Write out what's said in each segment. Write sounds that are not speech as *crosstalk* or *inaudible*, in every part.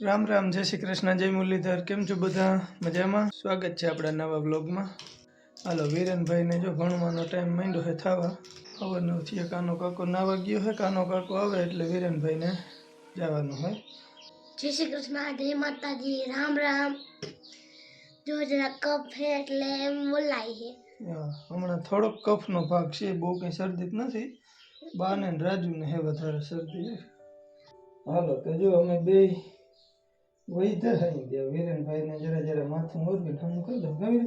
રામ રામ જય શ્રી કૃષ્ણ જય મુરલીધર કેમ છો બધા? મજામાં? સ્વાગત છે આપણા નવા બ્લોગમાં હાલો વિરેનભાઈને જો ભણવાનો ટાઈમ માંડ્યો છે થવા. ખબર નથી કાનો કાકો નાવા ગયો છે કાનો કાકો આવે એટલે વિરેનભાઈને જવાનું હોય જય શ્રી કૃષ્ણ જય માતાજી રામ રામ. જો જરા કફ છે એટલે એમ બોલાય છે. હમણાં થોડોક કફનો ભાગ છે બહુ કંઈ શરદી નથી. બાને રાજુને હે વધારે શરદી. હાલો તો જો અમે બે વૈધા થઈ ગયા વિરેનભાઈને જરા જરા માથું મોરબી ઠંડુ કરી દઉં ગમી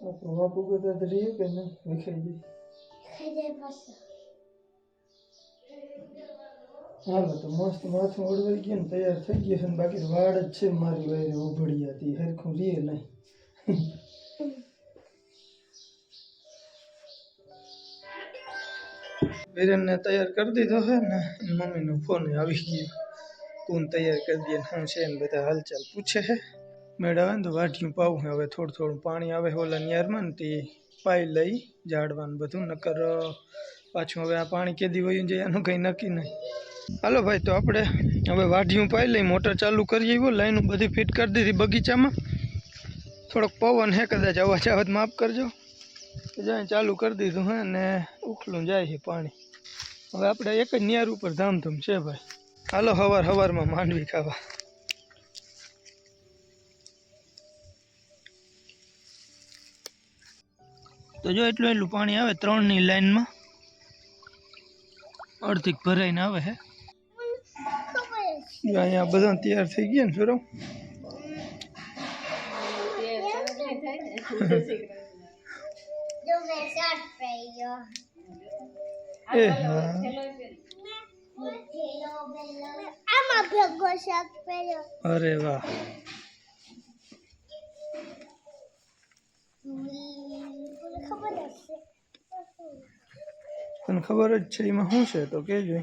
આપણું બાપુ બધા તો રહીએ કે નહીં વિખાઈ જાય ખાઈ જાય પાછું હાલો તો મસ્ત માથું ઓળવાઈ ગયું ને તૈયાર થઈ ગયું છે ને બાકી તો વાળ જ છે મારી વાયરે ઉભળી હતી હરખું રીએ નહીં વિરેનને તૈયાર કરી દીધો છે ને એની મમ્મીનો ફોન આવી ગયો કોણ તૈયાર કરી દઈએ ને છે ને બધા હાલચાલ પૂછે છે. મેળ આવે ને તો વાઢિયું પાવું હવે થોડું થોડું પાણી આવે ઓલા નિયારમાં ને તે પાઈ લઈ ઝાડવાનું બધું. નકર પાછું હવે આ પાણી કેદી વયું જાય એનું કંઈ નક્કી નહીં. હાલો ભાઈ, તો આપણે હવે વાઢિયું પાઈ લઈ, મોટર ચાલુ કરી આવ્યો લાઈનો બધી ફિટ કરી દીધી બગીચામાં. થોડોક પવન હે કદાચ અવાજ આવત માફ કરજો. જાય ચાલુ કરી દીધું હે ને ઉખલું જાય છે પાણી. હવે આપણે એક જ નિયાર ઉપર ધામધૂમ છે ભાઈ. હાલો હવાર હવારમાં માંડવી ખાવા. તો જો એટલું એટલું પાણી આવે ત્રણની લાઈનમાં. અડધીક ભરાઈને આવે હે. જો અહીંયા બધા તૈયાર થઈ ગયા ને સુરવ *laughs* એ હા. આમાં ભેગો શર્ટ પહેર્યો અરે વાહ મને ખબર હશે તને ખબર જ છે એમાં શું છે તો કહેજો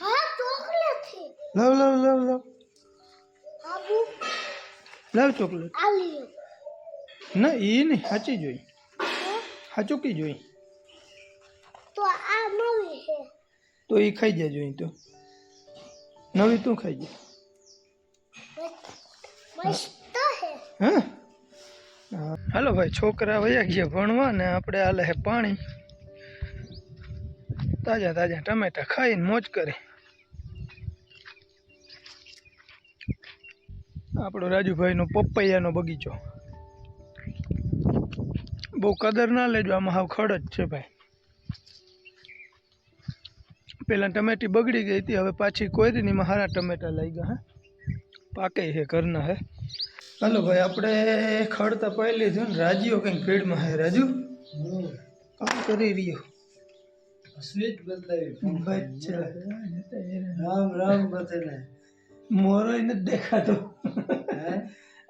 હા ચોકલેટ છે લવ લવ લવ લવ આબુ લવ ચોકલેટ આ લ્યો ના એ નહીં સાચી જોઈ સાચુકી જોઈ તો આ નવી છે તો એ ખાઈ જજો અહીં તો. નવી તું ખાઈ મસ્ત હા? હા. હાલો ભાઈ, છોકરા વયા ગયા ભણવા ને આપણે હાલે છે પાણી. તાજા તાજા ટમેટા ખાઈને મોજ કરે. આપણો રાજુભાઈનો પપૈયાનો બગીચો. બહુ કદર ના લેજો, આમાં હાવ ખડ જ છે ભાઈ. પેલા ટમેટી બગડી ગઈ હતી. હવે પાછી કોયરીનીમાં હારા ટમેટા લઈ ગયા હે? પાકે છે ઘરના હે? હાલો ભાઈ આપણે ખડતા પહેલી લીધું ને રાજીઓ કંઈક ભીડમાં હે રાજુ? કામ કરી રહ્યો? સ્વીટ બદલાવી રામ રામ બધાને મોરો નથી દેખાતો. હે?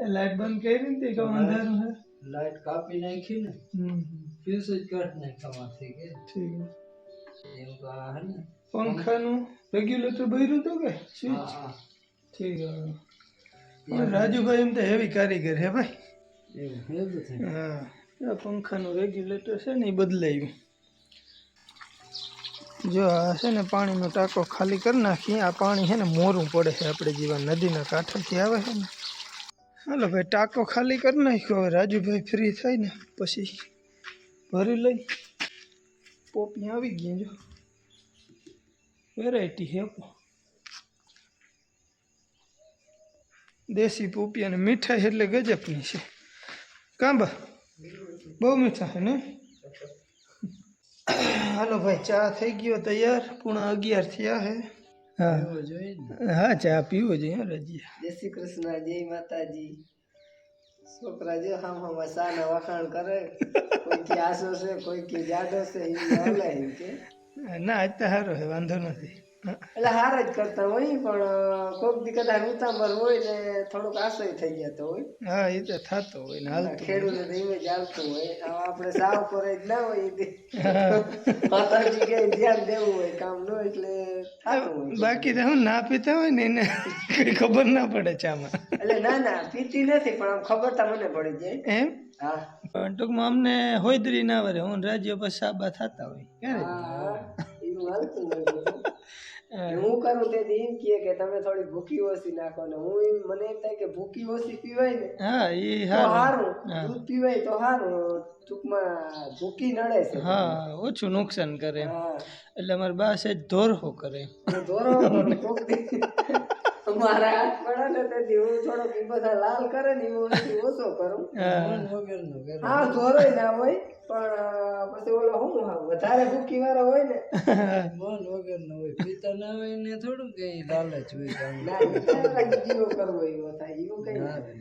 લાઈટ બંધ કરી ને તે કહું અંધારું હે? લાઈટ કાપી નાખી ને ફ્યુઝ જ કાઢ નાખવામાંથી કે. ઠીક. એવું તો ને. પંખાનું રેગ્યુલેટર ભર્યું હતું કે? સ્વિચ ઠીક રાજુભાઈ એમ તો હેવી કારીગર હે ભાઈ. હા. પંખાનું રેગ્યુલેટર છે ને એ બદલાયું. જો આ છે ને પાણીનો ટાંકો ખાલી કરી નાખીએ આ પાણી છે ને મોરું પડે છે આપણે જેવા નદીના કાંઠેથી આવે છે ને. હાલો ભાઈ ટાંકો ખાલી કરી નાખ્યો. હવે રાજુભાઈ ફ્રી થાય ને પછી ભરી લઈ. પોપી આવી ગઈ જો. વેરાયટી છે પો. દેશી પોપી અને મીઠાઈ એટલે ગજબની છે. કાંબા? બહુ મીઠા છે ને? હાલો ભાઈ ચા થઈ ગયો તૈયાર. પૂણા અગિયાર થયા હે. હા. એવું જોઈએ ને? હા ચા પીવો જોઈએ હો રજીયા જય શ્રી કૃષ્ણ જય માતાજી. છોકરા જો હમ હમ સાના વખાણ કરે. કોઈ કે આસો છે કોઈ કે જાડો છે એ હાલે એમ કે. ના આજ તો સારો છે વાંધો નથી. એટલે હાર જ કરતા હોય પણ કોક દી કદાચ ઉતાંબર હોય ને થોડુંક આશય થઈ જતો હોય. હા એ તો થતો હોય ને હાલતું ખેડૂત ધીમે ચાલતું હોય. આપણે સાવ કરે જ ના હોય માતાજી કે ધ્યાન દેવું હોય કામ નો એટલે થતું હોય. બાકી તો હું ના પીતા હોય ને એને કઈ ખબર ના પડે ચામાં એટલે ના ના પીતી નથી પણ આમ ખબર તો મને પડી જાય. એમ? હા. પણ ટૂંકમાં અમને હોયદરી ના વરે હું રાજ્ય પર સાબા થતા હોય. ક્યારે? હા કરું તે એમ કહે કે તમે થોડી ભૂકી ઓછી નાખો ને હું એમ મને એમ થાય કે ભૂકી ઓછી પીવાય ને હા એ હા. સારું દૂધ પીવાય તો સારું ટૂંકમાં ભૂકી નડે છે. હા ઓછું નુકસાન કરે. એટલે અમારે બા છે ધોરહો કરે. હું દોરો કરું કોક દી. મારા ને તેથી હું થોડોક ઈ બધા લાલ કરે ને હું ઓછી કરું. હા. ધોરોય ના હોય પણ પછી ઓલો હા, વધારે ભૂકી વાળો હોય ને ના ઈ જીવો કરવો એવો થાય એવું કઈ ના થાય.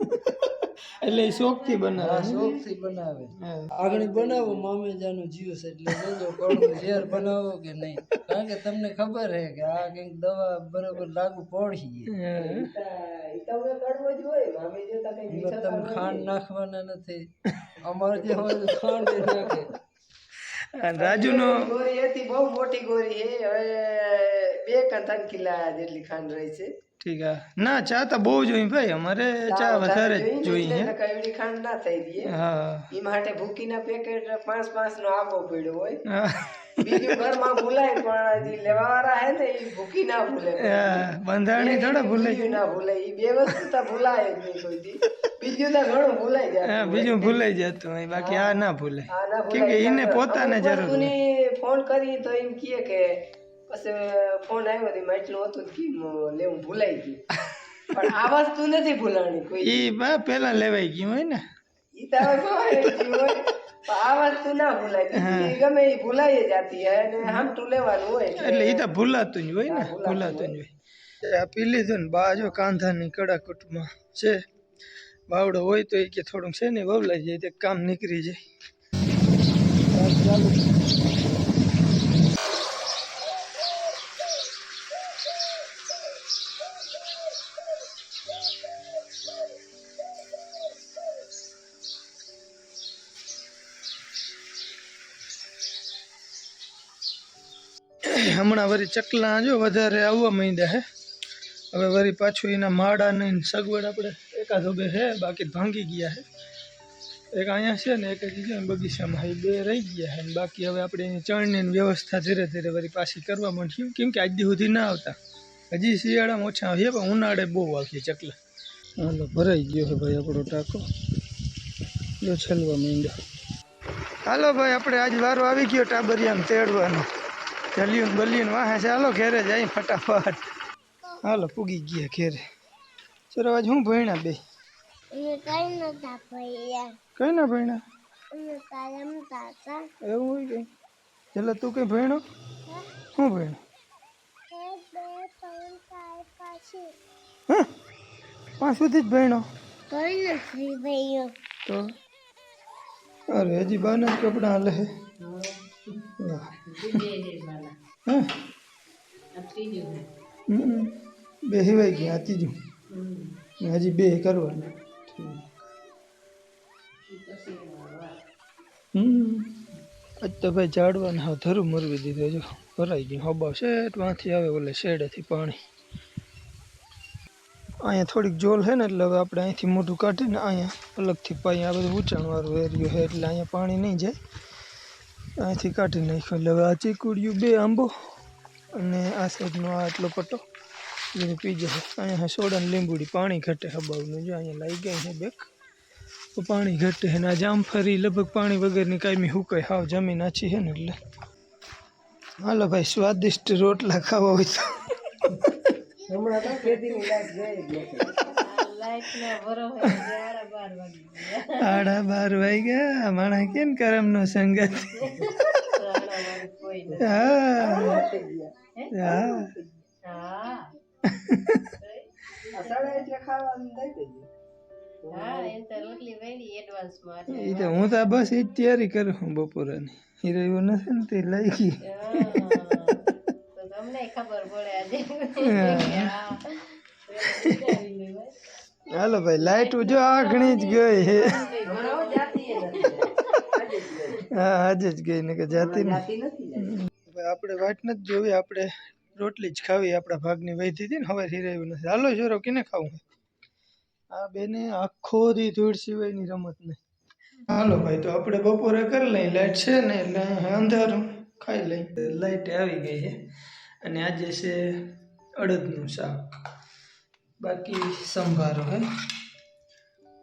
*laughs* એટલે શોખથી બનાવે હા. આગળ બનાવો મામેજાનું જ્યુસ એટલે જોજો કડવું ઝેર બનાવો કે નહીં. કારણ કે તમને ખબર છે કે આ કંઈક દવા બરોબર લાગુ પડી હા. ઈ તો હવે કડવો જ હોય મામી જોતા કઈ એમાં મીઠા તમે ખાંડ નાખવાના નથી. અમારે જે હોય ખાંડ નાખે. રાજુ નો ગોરી હતી બહુ મોટી ગોરી હે હવે બે કથન કિલ્લા જેટલી ખાંડ રહી છે. ઠીક ના ચા તો બહુ જોઈએ ભાઈ. અમારે ચા વધારે જોઈએ એટલે ખાંડ ના થઈ દઈએ હા. ઈ માટે ભૂકીના પેકેટ પાંચ પાંચ નો આંબો પડ્યો હોય. બીજું ઘરમાં ભૂલાય પણ જે લેવાવાળા હે ને ઈ ભૂકી ના ભૂલે. બંધારણી થોડા ના ભૂલે. બે વસ્તુ તો ભૂલાય જ નહીં બીજું તો ઘણું ભૂલાઈ જાય બીજું ભૂલાઈ જતું હોય. બાકી આ ના ભૂલે. કેમ કે એને પોતાને જરૂર ફોન કરી તો એમ કહે કે પછી ફોન આવ્યો તો એટલું હતું કે લેવું ભૂલાઈ ગયું. પણ આ વસ્તુ નથી ભૂલાણી કોઈ. એ બા પેલા લેવાઈ ગયું હોય ને. ઈ તો. આ વસ્તુ ના ભૂલાય. ગમે એ ભૂલાઈ જતી હોય અને હામટું લેવાનું હોય એટલે એ તો ભૂલાતું જ હોય ને ભૂલાતું જ હોય. એ આ પી લીધું ને બા જો કાંધાની કડાકૂટમાં છે. બાવડો હોય તો એ કે થોડુંક છે ને વવલાઈ જાય તે કામ નીકળી જાય. હમણાં વળી ચકલા જો વધારે આવવા માંડ્યા હે. હવે વળી પાછું એના માળા ને સગવડ આપણે એકાદો બે હે, બાકી ભાંગી ગયા હે. એક અહીંયા છે ને, એક હજી છે ને, બગીચામાં એ બે રહી ગયા હે ને, બાકી હવે આપણે એની ચણની ને વ્યવસ્થા ધીરે ધીરે વળી પાછી કરવા માંડ્યું કેમ કે આજ દી સુધી ના આવતા. હજી શિયાળામાં ઓછા આવીએ પણ ઉનાળે બહુ આવશે ચકલા. હાલો ભરાઈ ગયો છે ભાઈ આપણો ટાંકો. જો છલવા માંડ્યો. હાલો ભાઈ, આપણે આજ વારો આવી ગયો ટાબરિયામાં તેડવાનો. જલ્યું બલ્યું વાહે ચાલો ઘેરે જાય ફટાફટ. હાલો પૂગી ગયા ઘેરે. ચલો આજ હું ભણ્યા બે? કઈ ના ભણ્યા? એવું હોય કઈ ચલો તું કઈ ભણ્યો? શું ભણ્યો? હા? પાંચ સુધી જ ભણ્યો? કઈ નથી તો? અરે હજી બાના કપડાં હાલે હે. હા હમ. બે હિવાઈ ગયા ત્રીજું હજી બે કરવાના. આજ તો ભાઈ ઝાડવાને હા ધરું મરવી દીધો જો ભરાઈ ગયું. હબા શેઠ, વાંથી આવે ઓલે શેડેથી પાણી. અહીંયા થોડીક જોલ છે ને, એટલે હવે આપણે અહીંથી મોઢું કાઢીને અહીંયા અલગથી પાઈ, આ બધું ઊંચાણવાળું એરિયો છે એટલે અહીંયા પાણી નહીં જાય. અહીંથી કાઢી નાખ્યું. એટલે હવે આ ચીકુડિયું બે આંબો અને આ સાઈડનો આ આટલો પટ્ટો એને પી જશે અહીંયા સોડા લીંબુડી. પાણી ઘટે હબાવનું જો અહીંયા લાગી ગઈ છે બેક. પાણી ઘટે અને આ જામફળી લગભગ પાણી વગરની કાયમી હુકાય. હાવ જમીન આછી છે ને એટલે. હાલો ભાઈ, સ્વાદિષ્ટ રોટલા ખાવા હોય તો. આડા બાર વાગ્યા માણા કેમ કરમનો સંગત? હા. એ તો હું તો બસ એ તૈયારી કરું બપોરાની. હીરો એવો નથી ને તે લઈ ગઈ. હાલો ભાઈ લાઈટ જો આખણી જ ગઈ. હા આજે જ ગઈ ને કે જાતી. આપણે વાટ નથી જોવી આપણે રોટલી જ ખાવી આપણા ભાગની વહીતી હતી ને હવે હિરાયું નથી. હાલો જોરો કેને ખાવું આ બેને આખો દી ધૂળ સિવાયની રમત નહીં હાલો ભાઈ તો આપણે બપોરે કરી લઈ લાઈટ છે ને એટલે અંધારું ખાઈ લઈ લાઈટ આવી ગઈ છે અને આજે છે અડદનું શાક. બાકી સંભારો હે,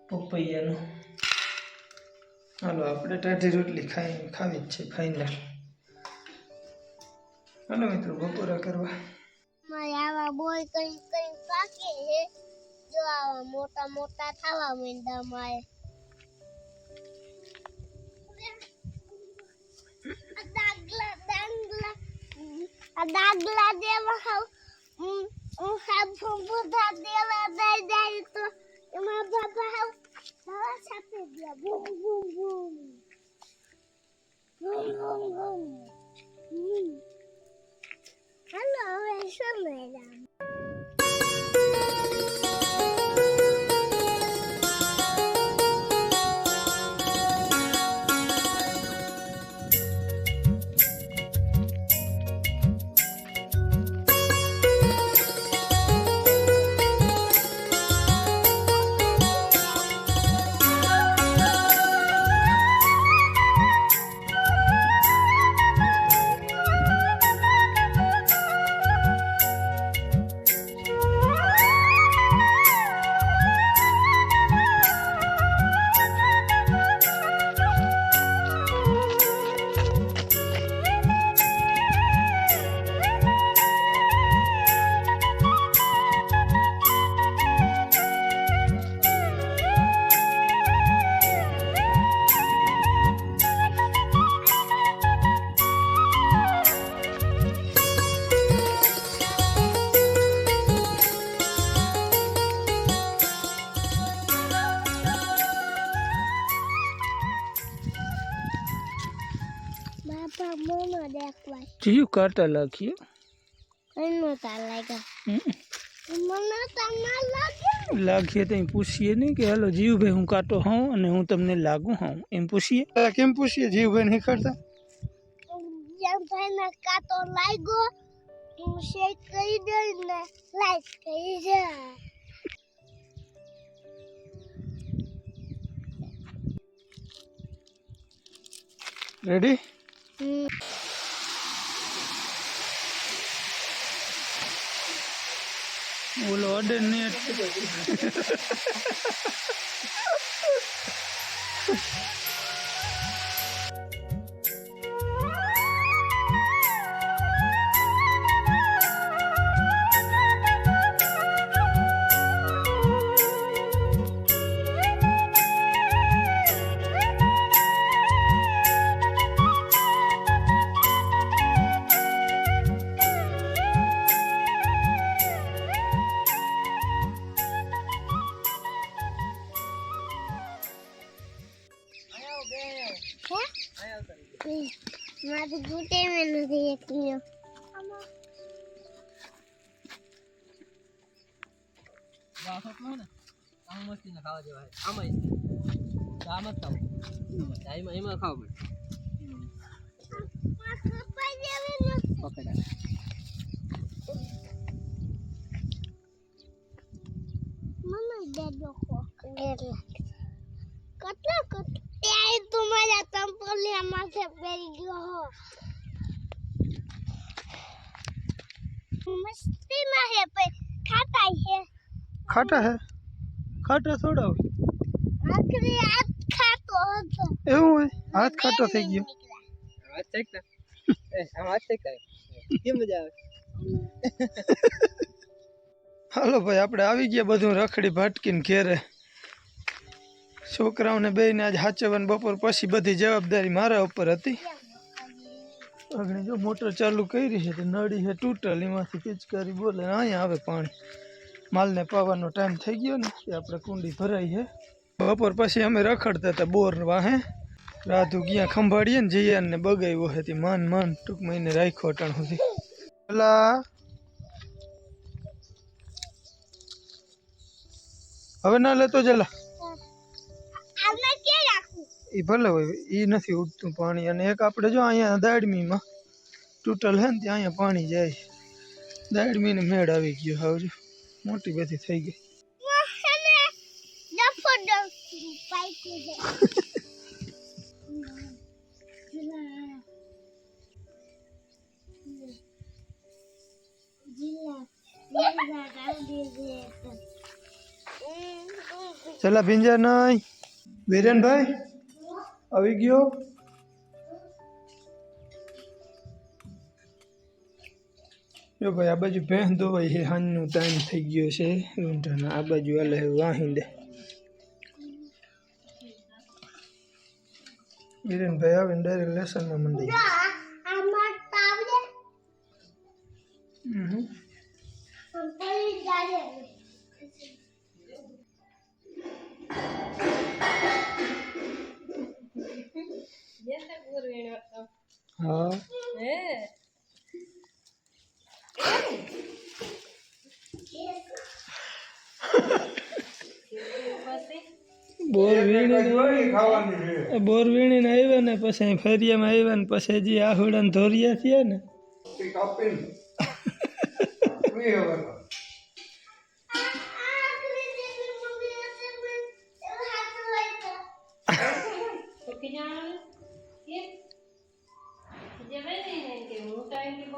પપૈયાનો. હાલો, આપણે ટાઢી રોટલી ખાઈ, ખાવી જ છે ફાઇનલ હાલો મિત્રો, બપોરા કરવા. જો આવા મોટા મોટા થવા માંડ્યા મારે. દાગલા દાગલા. આ દાગલા દેવા હાવ હું હું હાવ બધા દેવા દઈ જાય તો એમાં બાબા હાવ દવા છાપી દે બૂમ બૂમ બૂમ બૂમ બૂમ દેખવા જીવ કાંટા લાગ્યો કઈનો તા લાગ્યા મને તો ના લાગે લાગીએ તો એમ પૂછીએ નહીં કે હાલો જીવભાઈ હું કાંટો હોઉં અને હું તમને લાગુ હોઉં એમ પૂછીએ કેમ પૂછીએ જીવભાઈ નહીં કરતા જેમ ભાઈને કાતો લાગ્યો હું શેક કરી દઈ ને લાઈટ કરી જાય રેડી ઓલો ઓર્ડર નહીં મારું ગુટે મેં નથી ના ખાવા જેવા આમાં. આમ જ ખાવ એમાં એમાં ખાવ દેવે પકડા ચંપલિયા માથે પહેરી ગયો હો મસ્તી માં હે पे ખાતા હે ખાટા હે ખાટા થોડા હોય આખરી હાથ ખાતો હતો એવું હોય હાથ ખાટો થઈ ગયો હાથ ચેક ના આમ હાથ ચેક કરે કેમ મજા આવે હાલો ભાઈ આપણે આવી ગયા બધું રખડી ભટકીને ઘેરે. છોકરાઓને બેને આજ હાચવન બપોર પછી બધી જવાબદારી મારા ઉપર હતી. અગ્નિ જો મોટર ચાલુ કરી છે તો નળી છે તૂટલ, એમાંથી પિચકારી બોલે, ને, અહીંયા આવે પાણી. માલને પાવાનો ટાઈમ થઈ ગયો ને કે આપણે કુંડી ભરાઈ છે. બપોર પછી અમે રખડતા હતા બોર વાહે. રાધુ ગયા ખંભાળીએ ને જઈએ ને બગાવ્યો હતી માન માન ટૂંક મહિને રાખ્યો અટાણ સુધી. પેલા હવે ના લેતો જલા આને કે રાખું એ ભલે હોય એ નથી ઉડતું પાણી. અને એક આપણે જો અહીંયા દાડમીમાં ટૂટલ હે ને ત્યાં અહીંયા પાણી જાય દાડમીને મેળ આવી ગયો હવે જો. મોટી બધી થઈ ગઈ. ચલા ભીંજા નહીં. વિરેનભાઈ, આવી ગયો? જો ભાઈ, આ બાજુ ભેંસ ધોવાય છે હાનનો ટાઈમ થઈ ગયો છે ઊંધાના આ બાજુ હાલે વાહી દે. વિરેનભાઈ આવીને ડાયરેક્ટ લેસનમાં મંડાઈ હમ. હા બોર વીણી બોર વીણીને આવ્યા ને પછી ફેરિયામાં આવ્યા ને પછી જે આહુડા ધોરિયા થયા ને.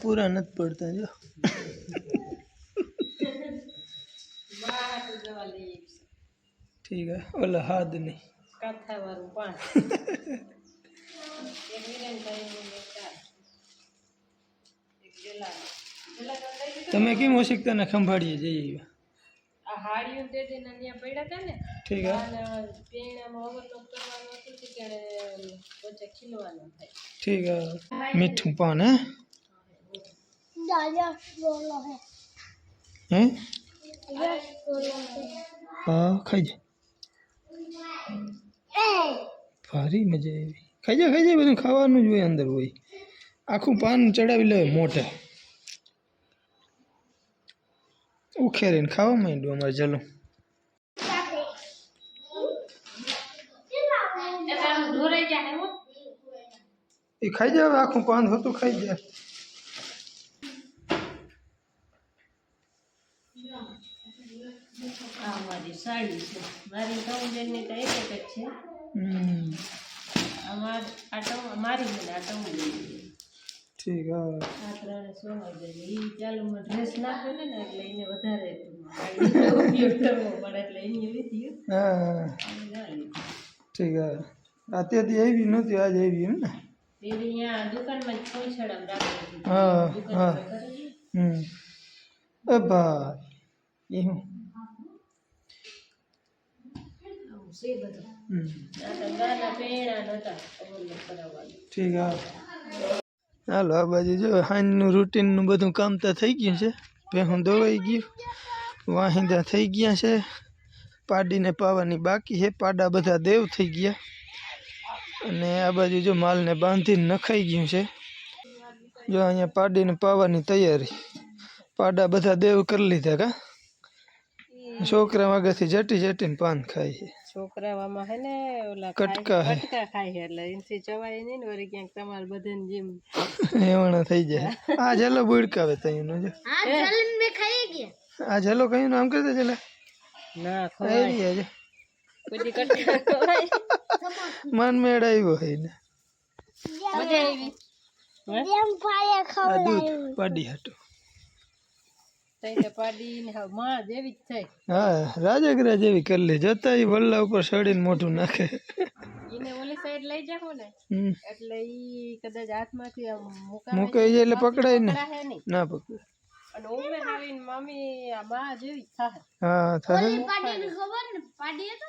પૂરા નથી પડતા જો ઠીક હે ઓલા હાથ નહીં કાંથાવાળું પાંચ એક વિરેનભાઈનું એક ચાર. એક જલારામ. જલારામ લઈ લીધો? તમે કેમ ઓશિકતાને ખંભાળીએ જઈએ આ હાડિયું તે દિન અહીંયા પડ્યા હતા ને ઠીક હે. અને પેણામાં ઓવરલોક કરવાનું હતું તે કે વચ્ચે ખીલવાનું થાય. ઠીક મીઠું પાન હે. હે. ખાઈ જા. ભારી મજા આવી. ખાઈ જા ખાઈ જા બધું ખાવાનું જ હોય અંદર હોય. આખું પાન ચડાવી લે મોઢે. ઉખેરીને ખાવા માંડ્યું અમારે ચલો ઢોરાઈ જાય હો એ ખાઈ જાય આખું પાન હતું ખાઈ જાય. આ મારી સાડી છે. મારી બેનની તો એક જ છે. હમ. આ માર ટમ મારી બેન આ ટમ ઠીક હા. આ ત્રણે સોના જાય એ ચાલુમાં ડ્રેસ નાખે ને ને એટલે એને વધારે ઉપયોગ કરવો પડે એટલે એની લીધી હા ઠીક હા. અત્યારથી આવી નહોતી આજે આવી એમ ને? એ અહીંયા દુકાનમાં જ પહોંચાડમ રાખી હા હા દીધી હમ એ ભાઈ એ હું છે બધું હમ આ તો ગાના પેણા નહોતા ઓવરલોક કરાવવાનું ઠીક હા હાલો આ બાજુ જો હાંજનું રૂટીનનું બધું કામ તો થઈ ગયું છે ભેહું દોવાઈ ગયું વાહિંદા થઈ ગયા છે પાડીને પાવાની બાકી છે પાડા બધા દેવ થઈ ગયા અને આ બાજુ જો માલને બાંધીને નખાઈ ગયું છે. જો અહીંયા પાડીને પાવાની તૈયારી. પાડા બધા દેવ કરી લીધા કા? છોકરા વાગેથી જટી જટીને પાન ખાય છે. છોકરાવામાં હે ને ઓલા કટકા હે. કટકા ખાય છે એટલે એનથી ચવાય નહીં ને વળી ક્યાંક તમારે બધાને જેમ એવણા થઈ જાય. આ જલો બુડકાવે તઈનું જો. આ જલન મે ખાઈ ગયા. આ જલો કયું નામ કરતા જલા ના આવી ખવાય મન મેળ આવ્યો હોય ને. મજા આવી. જેમ પાયા આ પાડી હાટું. તઈને પાડીને હાવમાં જેવી જ થઈ હા રાજગરા જેવી કરી લે જતા ઈ વલ્લા ઉપર સડીને મોઢું નાખે. એને ઓલી સાઈડ લઈ જાઓ ને એટલે ઈ કદાચ હાથમાંથી આમ મુકાવે એટલે પકડાય ને. ના પકડ. અને ઉમે આવીને મમ્મી આ માં જેવી થાય હા થાય ને. ખબર ને? પાડી હતો?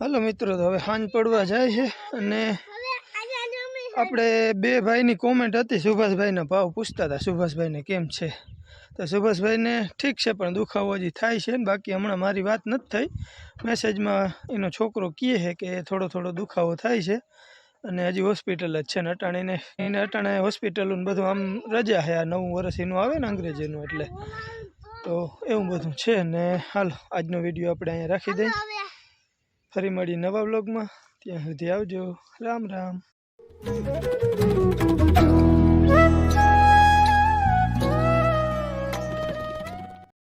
હાલો મિત્રો, તો હવે સાંજ પડવા જાય છે અને આપણે બે ભાઈની કોમેન્ટ હતી, સુભાષભાઈના ભાવ પૂછતા હતા. સુભાષભાઈને કેમ છે? તો સુભાષભાઈને ઠીક છે, પણ દુખાવો હજી થાય છે ને બાકી હમણાં મારી વાત નથી થઈ. મેસેજમાં એનો છોકરો કહે છે કે થોડો થોડો દુખાવો થાય છે. અને હજી હોસ્પિટલ જ છે ને અટાણીને. એને અટાણે હોસ્પિટલનું બધું આમ રજા છે આ નવું વર્ષ એનું આવે ને અંગ્રેજીનું એટલે. તો એવું બધું છે ને. હાલો, આજનો વીડિયો આપણે અહીંયા રાખી દઈએ. ફરી મળી નવા બ્લોગમાં ત્યાં સુધી આવજો. રામ રામ.